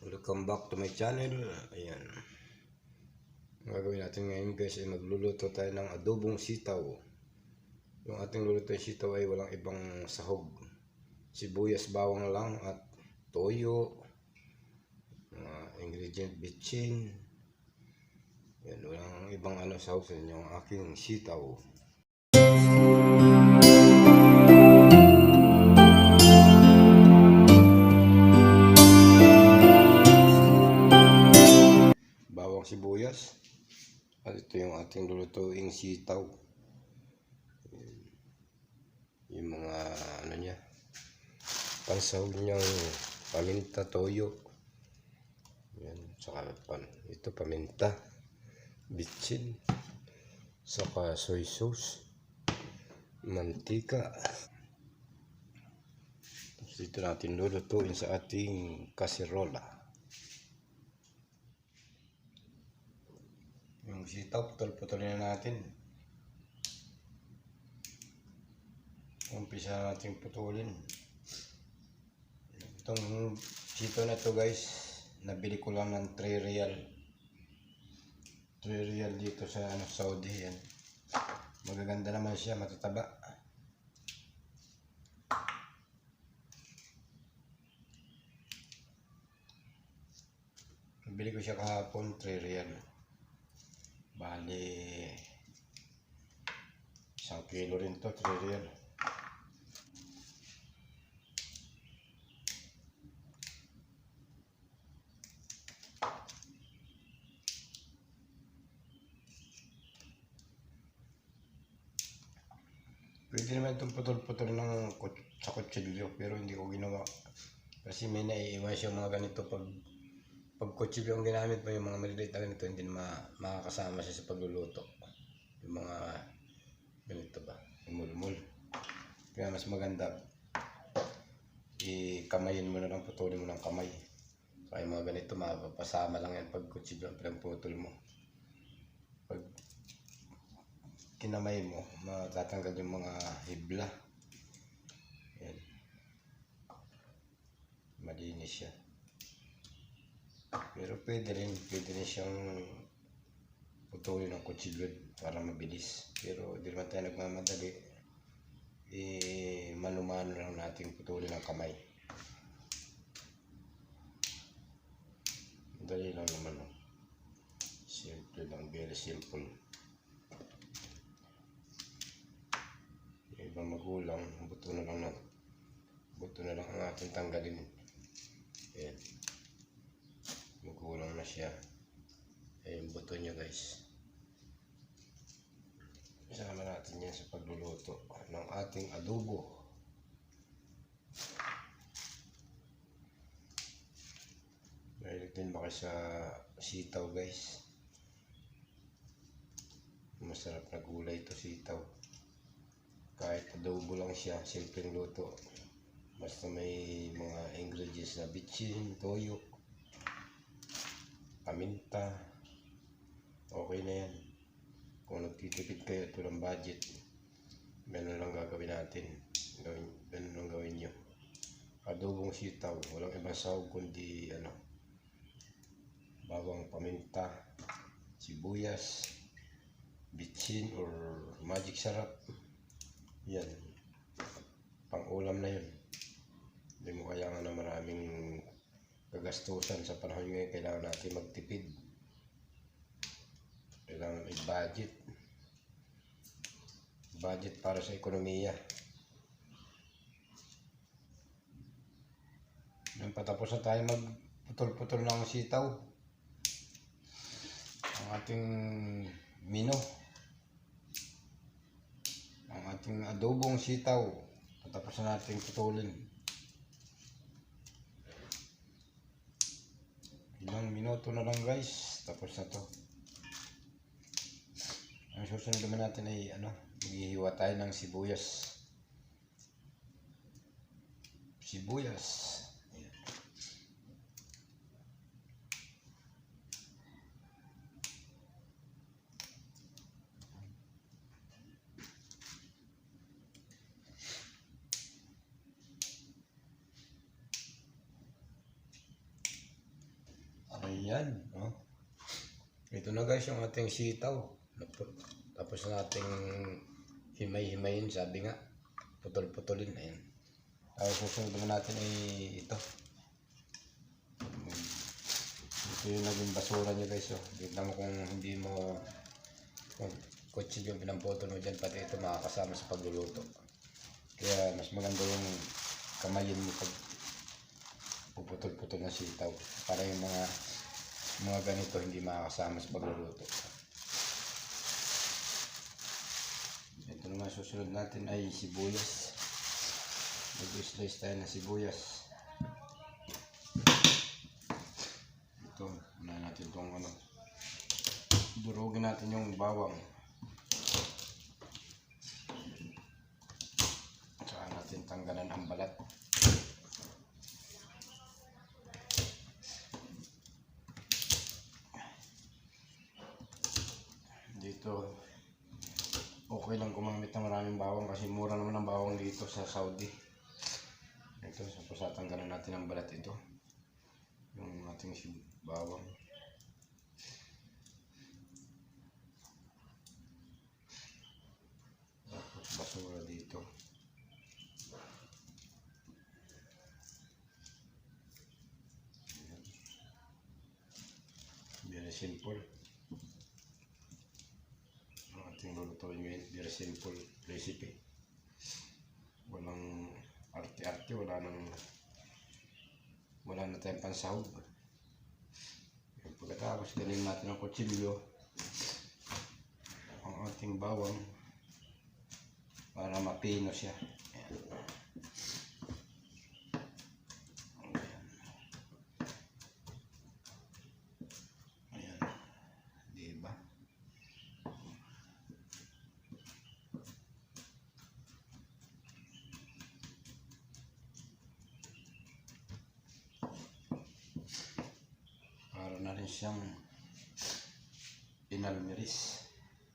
Welcome back to my channel. Ayan. Ang gagawin natin ngayon guys ay magluluto tayo ng adobong sitaw. Yung ating luluto ng sitaw ay walang ibang sahog. Sibuyas, bawang lang at toyo. Mga ingredient bitchin. Yan, walang ibang ano sahog sa inyo. Ang aking sitaw. Sibuyas. At ito yung ating lulutuing sitaw. Yung mga ano niya pansahog niyang paminta toyo. Yan saka pan ito paminta bitchin saka soy sauce mantika. Tapos dito natin lulutuin sa ating kaserola Yung sitaw, putol-putulin na natin. Umpisa natin putulin. Itong sitaw na to guys, nabili ko lang ng 3 real. 3 real dito sa ano, Saudi yan. Magaganda naman siya, matataba. Nabili ko siya kahapon, 3 real. Bali, isang kilo rin to, 3 real. Pwede naman itong putol-putol ng sa kutsilyo pero hindi ko ginawa. Kasi may naiiwan siya mga ganito pag pag kutsilyo ang ginamit mo yung mga maliliit na ganito hindi na ma- makakasama siya sa pagluluto. Yung mga ganito ba, yung mulmul. Kaya mas maganda ikamayin mo na lang, putulin mo ng kamay. Kaya mga ganito, mapapasama lang yan pag kutsilyo ang pinagputol mo. Pag kinamay mo, matatanggal yung mga hibla. Yan. Malinis siya. Pero pwede rin, pwede rin siyang putulin ng kutsilyo para mabilis. Pero hindi naman tayo nagmamadali. Eh, manumano lang natin putulin ng kamay. Dali lang naman. Oh. Simple lang, very simple. Ibang magulang, buto na lang na, buto na lang ang ating tanggalin. Ayan. Magulang na siya. Ayan yung buto niya guys. Isama natin yan sa pagluluto ng ating adobo. Mahilig din ba kayo sa sitaw guys? Masarap na gulay ito sitaw. Kahit adobo lang siya, simpleng luto. Basta may mga ingredients na bitchin, toyo, paminta. Okay na yan. Kung nagtitipid kayo at walang budget, ganun lang gagawin natin. Gawin, ganun lang gawin nyo. Adobong sitaw, walang ibang sahog kundi ano, bawang paminta, sibuyas, bitchin or magic sarap. Yan. Pang-ulam na yun. Hindi mo kailangan na maraming gagastusan sa panahon ngayon. Kailangan natin magtipid. Kailangan may budget. Budget para sa ekonomiya. Nang patapos na tayo magputol-putol ng sitaw. Ang ating mino. Ang ating adobong sitaw. Patapos na natin putulin. Ilang minuto na lang guys. Tapos na to. Ang susunod naman natin ay ano, maghihiwa tayo ng sibuyas. Sibuyas. Ayan. Yan. Oh. Ito na guys yung ating sitaw. Tapos nating himay-himayin, sabi nga. Putol-putulin. Ayan. Tapos susunod naman natin ay ito. Ito yung naging basura nyo guys. Oh. Tignan mo kung hindi mo kung kutsil yung pinamputol mo dyan, pati ito makakasama sa pagluluto. Kaya mas maganda yung kamayin mo pag puputol-putol ng sitaw. Para yung mga mga ganito hindi makakasama sa pagluluto. Ito naman susunod natin ay sibuyas. Mag-slice tayo ng sibuyas. Ito, una natin itong ano. Durugin natin yung bawang. Saka natin tanggalan ang balat. Dito, okay lang gumamit ng maraming bawang kasi mura naman ang bawang dito sa Saudi. Ito, tapos tatanggalan natin ang balat ito. Yung ating bawang. Tapos basura dito. Very simple. Ating lulutuin ngayon, very simple recipe. Walang arte-arte, wala nang wala na tayong pansahog. Yung Pagkatapos, galing natin ang kutsilyo, ang ating bawang, para mapino siya. Ayan. Ayan. Ayan. Diba? Para na rin siyang inalmiris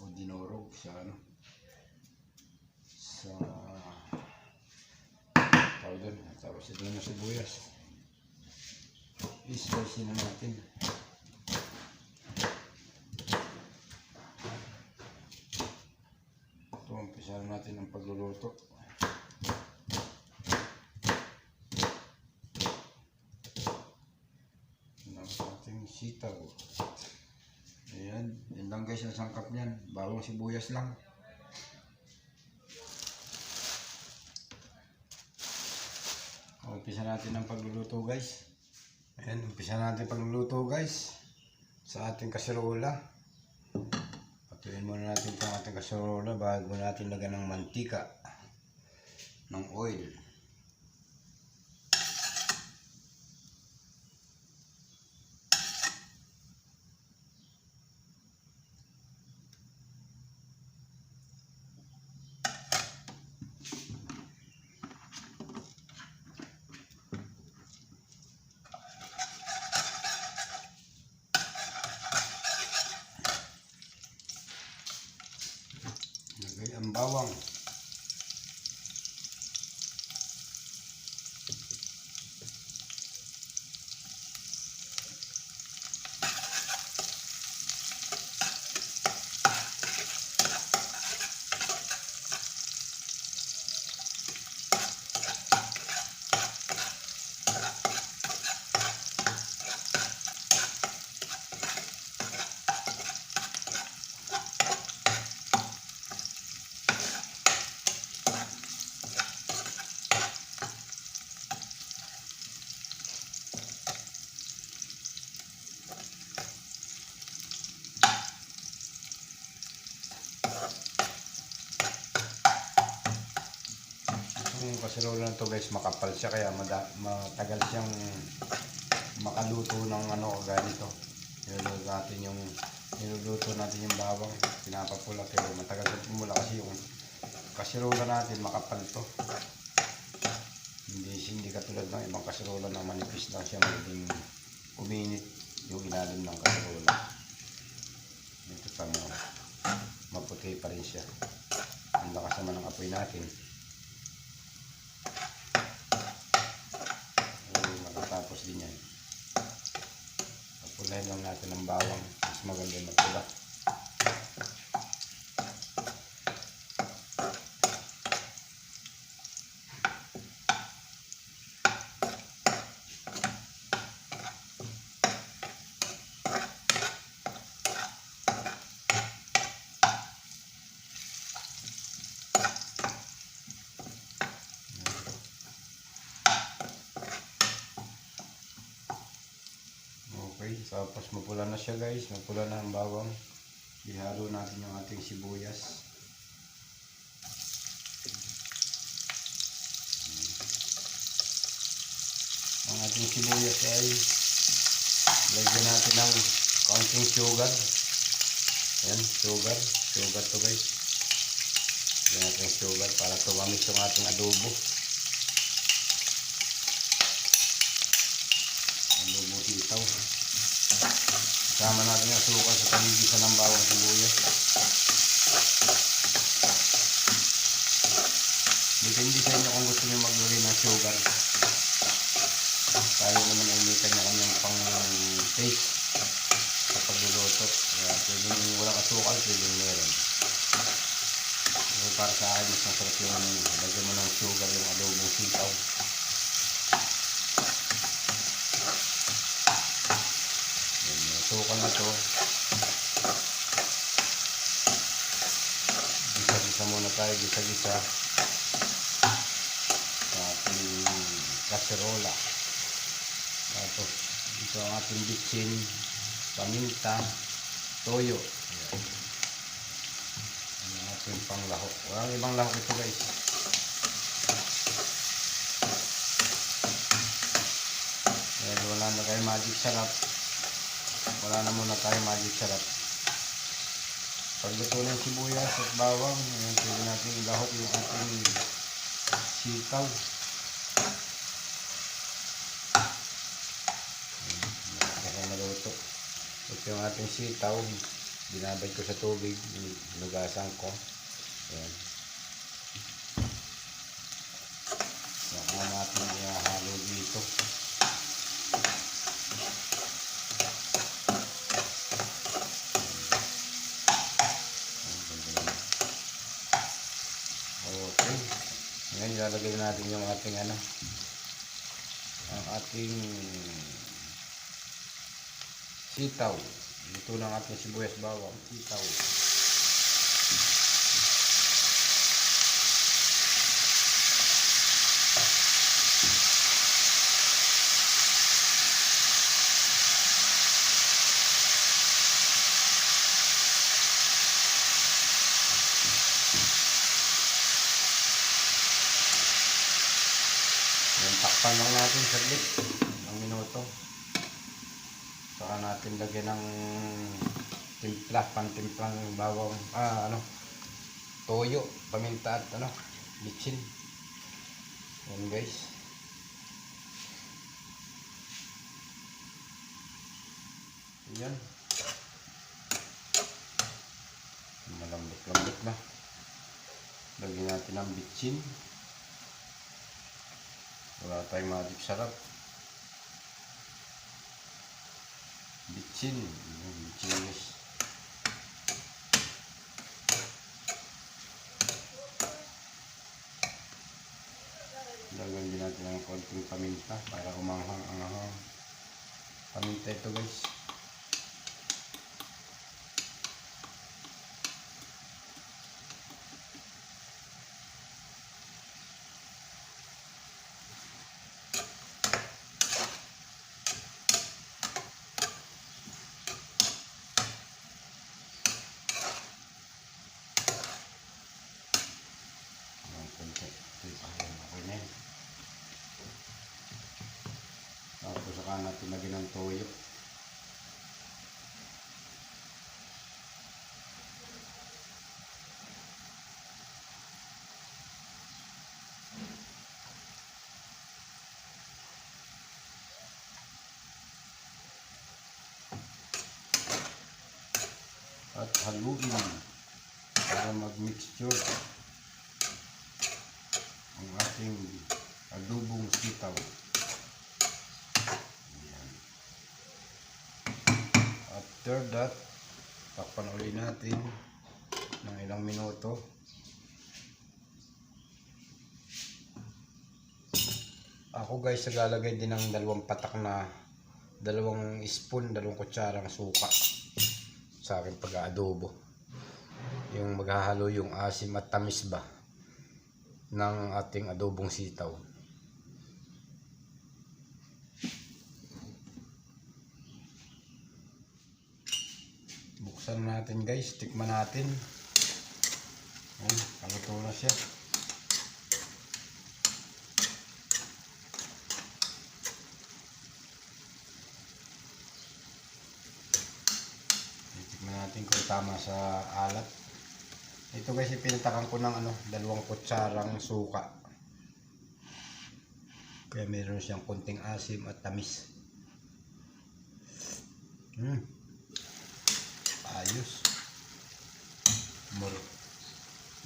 o dinurog sa ano sa tawag tapos ito na sibuyas. I-slice na natin? Ito umpisa na natin ang pagluluto ng ating sitaw ayan yun lang guys ang sangkap niyan bawang sibuyas lang Umpisa natin ang pagluluto guys. Ayan, umpisa natin pagluluto guys. Sa ating kaserola. Patuloyin muna natin itong ating kaserola bago natin lagyan ng mantika. Ng oil. എംബാവാണ് kaserola na to guys, makapal siya kaya matagal siyang makaluto ng ano ganito. Niluluto natin yung niluluto natin yung bawang, pinapapula pero matagal sa pumula kasi yung kaserola natin makapal to. Hindi hindi katulad ng ibang kaserola na manipis lang siya magiging uminit yung ilalim ng kaserola. Ito pa mo, maputi pa rin siya. Ang lakas naman ng apoy natin. Pulahin lang natin ng bawang. Mas maganda yung magpula. Okay, mapula na siya guys. Mapula na ang bawang. Ihalo natin yung ating sibuyas. Ang ating sibuyas ay lagyan natin ng kaunting sugar. Ayan, sugar. Sugar to guys. Lagyan natin sugar para tumamis yung ating. Adobo sitaw. Kasama natin yung asukal sa panigisan ng bawang sibuyas. Depende sa inyo kung gusto nyo maglagay ng sugar. Tayo naman ay may kanya-kanyang pang taste sa pagluluto. Kaya pwedeng walang asukal, pwedeng meron. Pero para sa akin, mas masarap yung lagyan mo ng sugar yung adobong sitaw. Asukal na to. Gisa-gisa muna tayo, gisa-gisa sa ating kaserola. Tapos ito ang ating bitsin, paminta, toyo. Ayan. Yan ang ating panglahok. Walang ibang lahok ito guys. Dahil wala na tayo magic sarap. Wala na muna tayo magic sarap. Pagluto ng sibuyas at bawang, ayan, pwede natin ilahok yung ating sitaw. Baka maluto. Ito yung ating sitaw. Binabad ko sa tubig. Nugasan ko. Ayan. Saka natin ihahalo dito. Okay. Ngayon ilalagay natin yung ating ano ang ating sitaw. Ito ng ating sibuyas bawang sitaw. Yan, takpan lang natin saglit. Ng minuto. Saka natin lagyan ng timpla, pantimplang bawang, ah, ano, toyo, paminta at ano, bitsin. Yan guys. Yan. Malambot-lambot na. Lagyan natin ng bitsin. Wala tayong magic sarap. Bitsin. Bitsin guys. Lagyan din natin ng konting paminta para umanghang ang ahang. Paminta ito guys. Natin lagyan ng toyo. At haluin para mag-mixture ang ating adobong sitaw. After that, takpan uli natin ng ilang minuto. Ako guys, naglalagay din ng dalawang patak na dalawang spoon, dalawang kutsarang suka sa akin pag-aadobo. Yung maghahalo yung asim at tamis ba ng ating adobong sitaw. Buksan natin guys, tikman natin. Ayun, kaluto na siya. Tikman natin kung tama sa alat. Ito guys, ipinatakan ko ng ano, dalawang kutsarang suka. Kaya meron siyang konting asim at tamis. Hmm. Ayos. More,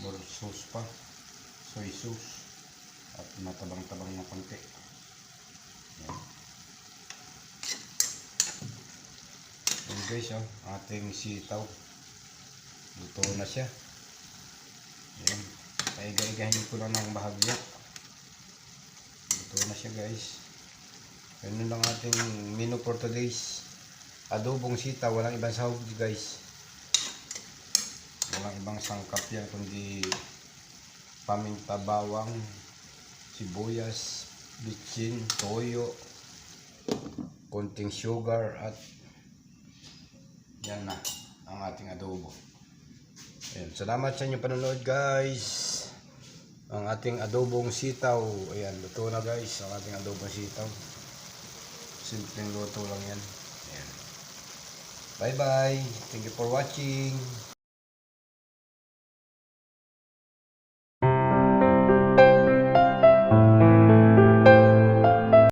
more sauce pa. Soy sauce. At matabang-tabang na konti. Yan. Guys, oh, ating sitaw. Luto na siya. Yan. Paiga-igahin ko lang ng bahagya. Luto na siya guys. Ganun lang ating menu for today's adobong sitaw. Walang ibang sahog guys. Walang ibang sangkap yan kundi paminta bawang, sibuyas, bitsin, toyo, konting sugar at yan na ang ating adobo. Ayan, salamat sa inyong panonood guys. Ang ating adobong sitaw. Ayan, luto na guys ang ating adobong sitaw. Simpleng luto lang yan. Ayan. Bye bye. Thank you for watching.